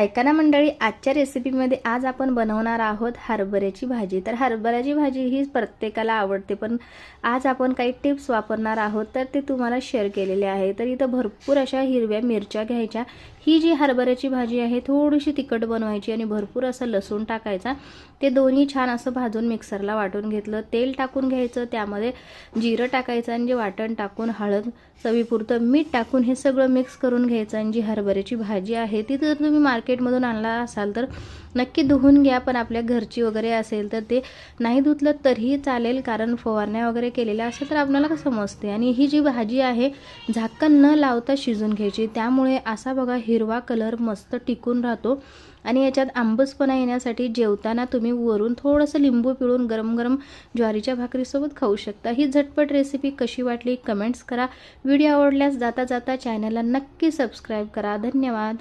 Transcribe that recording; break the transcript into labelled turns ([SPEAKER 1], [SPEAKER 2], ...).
[SPEAKER 1] ऐका ना मंडळी आजच्या रेसिपीमध्ये आज आपण बनवणार आहोत हरभऱ्याची भाजी. तर हरभऱ्याची भाजी ही प्रत्येकाला आवडते पण आज आपण काही टिप्स वापरणार आहोत तर ते तुम्हाला शेअर केलेले आहे. तर इथं भरपूर अशा हिरव्या मिरच्या घ्यायच्या. ही जी हरभऱ्याची भाजी आहे थोडीशी तिखट बनवायची आणि भरपूर असं लसूण टाकायचा. ते दोन्ही छान असं भाजून मिक्सरला वाटून घेतलं. तेल टाकून घ्यायचं त्यामध्ये जिरं टाकायचं आणि जे वाटण टाकून हळद चवीपुरतं मीठ टाकून हे सगळं मिक्स करून घ्यायचं. आणि जी हरभऱ्याची भाजी आहे ती जर तुम्ही मार्केटमधून आणला असाल तर नक्की धुवून घ्या पण आपल्या घरची वगैरे असेल तर ते नाही धुतलं तरीही चालेल कारण फवारण्या वगैरे केलेल्या असेल तर आपल्याला समजते आणि ही जी भाजी आहे झाकण न लावता शिजून घ्यायची. त्यामुळे असा बघा हिरवा कलर मस्त टिकून राहतो. आणि याच्यात आंबसपणा येण्यासाठी जेवताना तुम्ही वरून थोडंसं लिंबू पिळून गरम गरम ज्वारीच्या भाकरीसोबत खाऊ शकता. ही झटपट रेसिपी कशी वाटली कमेंट्स करा. व्हिडिओ आवडल्यास जाता जाता चॅनलला नक्की सबस्क्राईब करा. धन्यवाद.